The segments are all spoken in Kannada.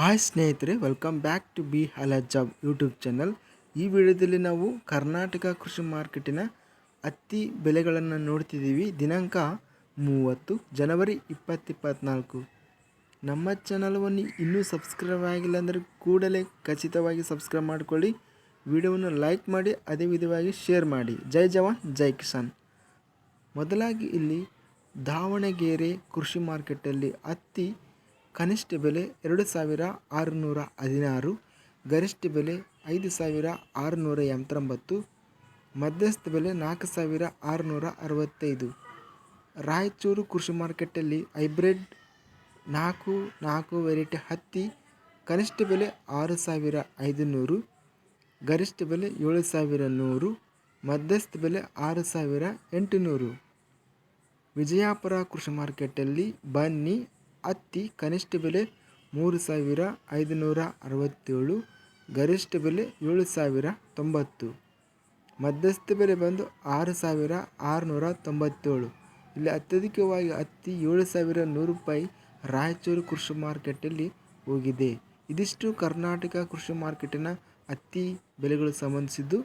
ಹಾಯ್ ಸ್ನೇಹಿತರೆ welcome back to B job YouTube channel ಈ ವಿಡಿಯೋದಲ್ಲಿ ನಾವು ಕರ್ನಾಟಕ ಕೃಷಿ ಮಾರ್ಕೆಟಿನ ಹತ್ತಿ ಬೆಲೆಗಳನ್ನು ನೋಡ್ತಿದ್ದೀವಿ. ದಿನಾಂಕ ಮೂವತ್ತು, ಜನವರಿ ಇಪ್ಪತ್ತಿಪ್ಪತ್ನಾಲ್ಕು ನಮ್ಮ ಚಾನಲ್ವನ್ನು ಇನ್ನೂ ಸಬ್ಸ್ಕ್ರೈಬ್ ಆಗಿಲ್ಲ ಅಂದರೆ ಕೂಡಲೇ ಖಚಿತವಾಗಿ ಸಬ್ಸ್ಕ್ರೈಬ್ ಮಾಡಿಕೊಳ್ಳಿ. ವಿಡಿಯೋವನ್ನು ಲೈಕ್ ಮಾಡಿ, ಅದೇ ವಿಧವಾಗಿ ಶೇರ್ ಮಾಡಿ. ಜೈ ಜವಾನ್, ಜೈ ಕಿಸಾನ್. ಮೊದಲಾಗಿ ಇಲ್ಲಿ ದಾವಣಗೆರೆ ಕೃಷಿ ಮಾರ್ಕೆಟಲ್ಲಿ ಹತ್ತಿ ಕನಿಷ್ಠ ಬೆಲೆ ಎರಡು ಸಾವಿರ ಆರುನೂರ ಹದಿನಾರು, ಗರಿಷ್ಠ ಬೆಲೆ ಐದು ಸಾವಿರ ಆರುನೂರ ಎಂಬತ್ತೊಂಬತ್ತು, ಮಧ್ಯಸ್ಥ ಬೆಲೆ ನಾಲ್ಕು ಸಾವಿರ ಆರುನೂರ ಅರವತ್ತೈದು. ರಾಯಚೂರು ಕೃಷಿ ಮಾರ್ಕೆಟಲ್ಲಿ ಹೈಬ್ರಿಡ್ ನಾಲ್ಕು ನಾಲ್ಕು ವೆರೈಟಿ ಹತ್ತಿ, ಕನಿಷ್ಠ ಬೆಲೆ ಆರು ಸಾವಿರ ಐದುನೂರು, ಗರಿಷ್ಠ ಬೆಲೆ ಏಳು ಸಾವಿರ ನೂರು, ಮಧ್ಯಸ್ಥ ಬೆಲೆ ಆರು ಸಾವಿರ ಎಂಟುನೂರು. ವಿಜಯಪುರ ಕೃಷಿ ಮಾರ್ಕೆಟಲ್ಲಿ ಬನ್ನಿ ಹತ್ತಿ ಕನಿಷ್ಠ ಬೆಲೆ ಮೂರು ಸಾವಿರ ಐದುನೂರ ಅರವತ್ತೇಳು, ಗರಿಷ್ಠ ಬೆಲೆ ಏಳು ಸಾವಿರ ತೊಂಬತ್ತು. ಮಧ್ಯಸ್ಥ ಬೆಲೆ ಬಂದು ಆರು ಸಾವಿರ ಆರುನೂರ ತೊಂಬತ್ತೇಳು. ಇಲ್ಲಿ ಅತ್ಯಧಿಕವಾಗಿ ಹತ್ತಿ ಏಳು ಸಾವಿರ ನೂರು ರೂಪಾಯಿ ರಾಯಚೂರು ಕೃಷಿ ಮಾರ್ಕೆಟಲ್ಲಿ ಹೋಗಿದೆ. ಇದಿಷ್ಟು ಕರ್ನಾಟಕ ಕೃಷಿ ಮಾರ್ಕೆಟಿನ ಹತ್ತಿ ಬೆಲೆಗಳು ಸಂಬಂಧಿಸಿದ್ದು,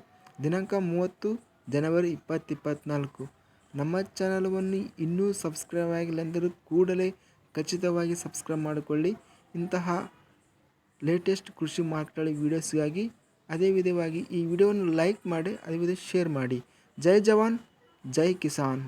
ದಿನಾಂಕ ಮೂವತ್ತು ಜನವರಿ ಇಪ್ಪತ್ತಿಪ್ಪತ್ನಾಲ್ಕು ನಮ್ಮ ಚಾನಲವನ್ನು ಇನ್ನೂ ಸಬ್ಸ್ಕ್ರೈಬ್ ಆಗಿಲ್ಲ ಎಂದರೂ ಕೂಡಲೇ ಖಚಿತವಾಗಿ ಸಬ್ಸ್ಕ್ರೈಬ್ ಮಾಡಿಕೊಳ್ಳಿ. ಇಂತಹ ಲೇಟೆಸ್ಟ್ ಕೃಷಿ ಮಾರ್ಕೆಟ್ಗಳ ವೀಡಿಯೋಸ್ಗಾಗಿ ಅದೇ ವಿಧವಾಗಿ ಈ ವಿಡಿಯೋವನ್ನು ಲೈಕ್ ಮಾಡಿ, ಅದೇ ವಿಧ ಶೇರ್ ಮಾಡಿ. ಜೈ ಜವಾನ್, ಜೈ ಕಿಸಾನ್.